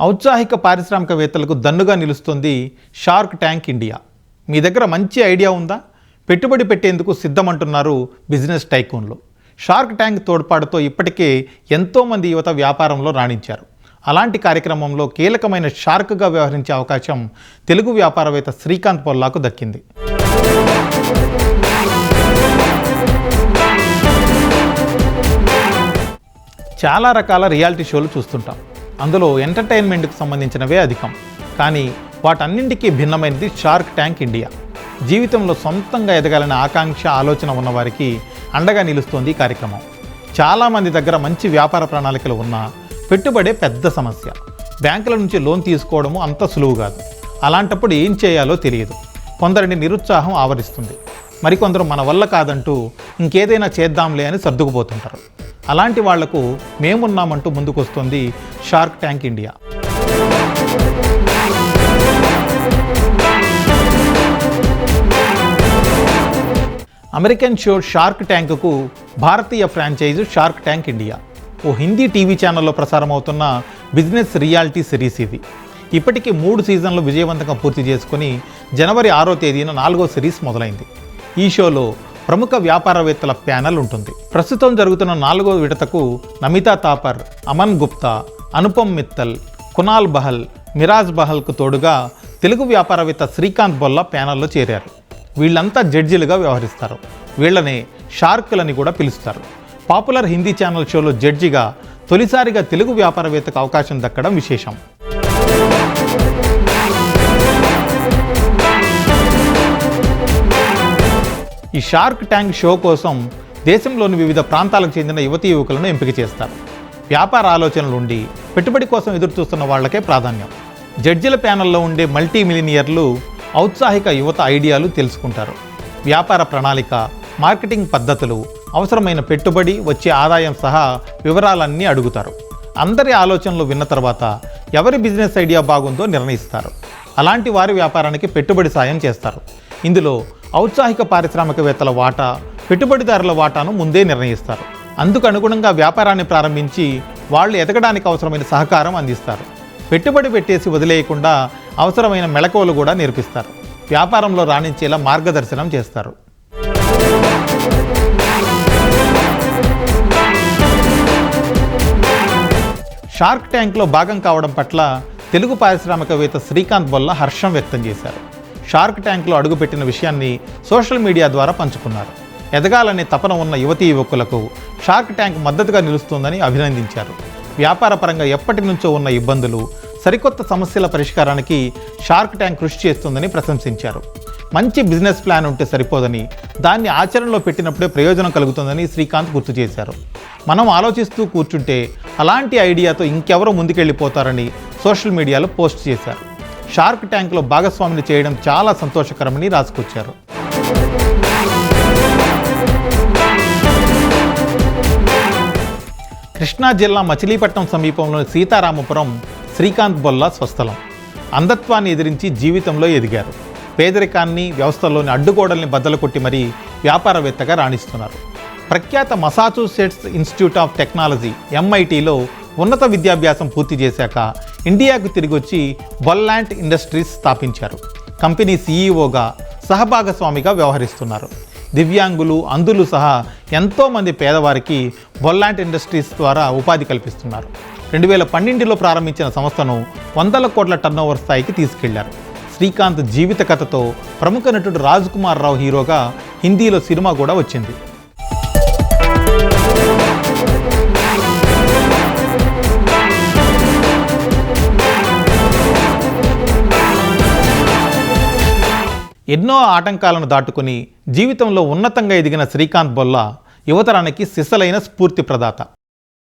ఔత్సాహిక పారిశ్రామికవేత్తలకు దన్నుగా నిలుస్తుంది షార్క్ ట్యాంక్ ఇండియా. మీ దగ్గర మంచి ఐడియా ఉందా? పెట్టుబడి పెట్టేందుకు సిద్ధమంటున్నారు బిజినెస్ టైకూన్లు. షార్క్ ట్యాంక్ తోడ్పాటుతో ఇప్పటికే ఎంతోమంది యువత వ్యాపారంలో రాణించారు. అలాంటి కార్యక్రమంలో కీలకమైన షార్క్గా వ్యవహరించే అవకాశం తెలుగు వ్యాపారవేత్త శ్రీకాంత్ పొల్లాకు దక్కింది. చాలా రకాల రియాలిటీ షోలు చూస్తుంటాం. అందులో ఎంటర్టైన్మెంట్కు సంబంధించినవే అధికం. కానీ వాటన్నింటికీ భిన్నమైనది షార్క్ ట్యాంక్ ఇండియా. జీవితంలో సొంతంగా ఎదగాలనే ఆకాంక్ష ఆలోచన ఉన్నవారికి అండగా నిలుస్తోంది ఈ కార్యక్రమం. చాలామంది దగ్గర మంచి వ్యాపార ప్రణాళికలు ఉన్నా పెట్టుబడే పెద్ద సమస్య. బ్యాంకుల నుంచి లోన్ తీసుకోవడము అంత సులువు కాదు. అలాంటప్పుడు ఏం చేయాలో తెలియదు. కొందరిని నిరుత్సాహం ఆవరిస్తుంది. మరికొందరు మన వల్ల కాదంటూ ఇంకేదైనా చేద్దాంలే అని సర్దుకుపోతుంటారు. అలాంటి వాళ్ళకు మేమున్నామంటూ ముందుకొస్తుంది shark tank India. American show shark ట్యాంక్కు భారతీయ ఫ్రాంచైజు షార్క్ ట్యాంక్ ఇండియా. ఓ హిందీ టీవీ ఛానల్లో ప్రసారం అవుతున్న బిజినెస్ రియాలిటీ సిరీస్ ఇది. ఇప్పటికీ మూడు సీజన్లు విజయవంతంగా పూర్తి చేసుకుని జనవరి ఆరో తేదీన నాలుగో సిరీస్ మొదలైంది. ఈ షోలో ప్రముఖ వ్యాపారవేత్తల ప్యానెల్ ఉంటుంది. ప్రస్తుతం జరుగుతున్న నాలుగో విడతకు నమితా తాపర్ అమన్ గుప్తా అనుపమ్ మిత్తల్ కునాల్ బహల్ మిరాజ్ బహల్కు తోడుగా తెలుగు వ్యాపారవేత్త శ్రీకాంత్ బొల్ల ప్యానెల్లో చేరారు. వీళ్ళంతా జడ్జిలుగా వ్యవహరిస్తారు. వీళ్ళనే షార్కులని కూడా పిలుస్తారు. పాపులర్ హిందీ ఛానల్ షోలో జడ్జిగా తొలిసారిగా తెలుగు వ్యాపారవేత్తకు అవకాశం దక్కడం విశేషం. ఈ షార్క్ ట్యాంక్ షో కోసం దేశంలోని వివిధ ప్రాంతాలకు చెందిన యువతీ యువకులను ఎంపిక చేస్తారు. వ్యాపార ఆలోచనలు ఉండి పెట్టుబడి కోసం ఎదురుచూస్తున్న వాళ్ళకే ప్రాధాన్యం. జడ్జిల ప్యానల్లో ఉండే మల్టీ మిలినియర్లు ఔత్సాహిక యువత ఐడియాలు తెలుసుకుంటారు. వ్యాపార ప్రణాళిక మార్కెటింగ్ పద్ధతులు అవసరమైన పెట్టుబడి వచ్చే ఆదాయం సహా వివరాలన్నీ అడుగుతారు. అందరి ఆలోచనలు విన్న తర్వాత ఎవరి బిజినెస్ ఐడియా బాగుందో నిర్ణయిస్తారు. అలాంటి వారి వ్యాపారానికి పెట్టుబడి సాయం చేస్తారు. ఇందులో ఔత్సాహిక పారిశ్రామికవేత్తల వాటా పెట్టుబడిదారుల వాటాను ముందే నిర్ణయిస్తారు. అందుకు అనుగుణంగా వ్యాపారాన్ని ప్రారంభించి వాళ్ళు ఎదగడానికి అవసరమైన సహకారం అందిస్తారు. పెట్టుబడి పెట్టేసి వదిలేయకుండా అవసరమైన మెళకువలు కూడా నేర్పిస్తారు. వ్యాపారంలో రాణించేలా మార్గదర్శనం చేస్తారు. షార్క్ ట్యాంక్లో భాగం కావడం పట్ల తెలుగు పారిశ్రామికవేత్త శ్రీకాంత్ బొల్ల హర్షం వ్యక్తం చేశారు. షార్క్ ట్యాంక్లో అడుగుపెట్టిన విషయాన్ని సోషల్ మీడియా ద్వారా పంచుకున్నారు. ఎదగాలనే తపన ఉన్న యువతీ యువకులకు షార్క్ ట్యాంక్ మద్దతుగా నిలుస్తుందని అభినందించారు. వ్యాపారపరంగా ఎప్పటి నుంచో ఉన్న ఇబ్బందులు సరికొత్త సమస్యల పరిష్కారానికి షార్క్ ట్యాంక్ కృషి చేస్తుందని ప్రశంసించారు. మంచి బిజినెస్ ప్లాన్ ఉంటే సరిపోదని దాన్ని ఆచరణలో పెట్టినప్పుడే ప్రయోజనం కలుగుతుందని శ్రీకాంత్ గుర్తు చేశారు. మనం ఆలోచిస్తూ కూర్చుంటే అలాంటి ఐడియాతో ఇంకెవరో ముందుకెళ్ళిపోతారని సోషల్ మీడియాలో పోస్ట్ చేశారు. షార్క్ ట్యాంక్లో భాగస్వామిని చేయడం చాలా సంతోషకరమని రాసుకొచ్చారు. కృష్ణా జిల్లా మచిలీపట్నం సమీపంలోని సీతారామపురం శ్రీకాంత్ బొల్ల స్వస్థలం. అంధత్వాన్ని ఎదిరించి జీవితంలో ఎదిగారు. పేదరికాన్ని వ్యవస్థలోని అడ్డుగోడల్ని బద్దలు కొట్టి మరీ వ్యాపారవేత్తగా రాణిస్తున్నారు. ప్రఖ్యాత మసాచుసెట్స్ ఇన్స్టిట్యూట్ ఆఫ్ టెక్నాలజీ ఎంఐటీలో ఉన్నత విద్యాభ్యాసం పూర్తి చేశాక ఇండియాకు తిరిగి వచ్చి బొల్లాంట్ ఇండస్ట్రీస్ స్థాపించారు. కంపెనీ సీఈఓగా సహభాగస్వామిగా వ్యవహరిస్తున్నారు. దివ్యాంగులు అంధులు సహా ఎంతోమంది పేదవారికి బొల్లాంట్ ఇండస్ట్రీస్ ద్వారా ఉపాధి కల్పిస్తున్నారు. రెండు వేల పన్నెండులో ప్రారంభించిన సంస్థను వందల కోట్ల టర్నోవర్ స్థాయికి తీసుకెళ్ళారు. శ్రీకాంత్ జీవిత కథతో ప్రముఖ నటుడు రాజ్ కుమార్ రావు హీరోగా హిందీలో సినిమా కూడా వచ్చింది. ఎన్నో ఆటంకాలను దాటుకుని జీవితంలో ఉన్నతంగా ఎదిగిన శ్రీకాంత్ బొల్ల యువతరానికి సిసలైన స్ఫూర్తి ప్రదాత.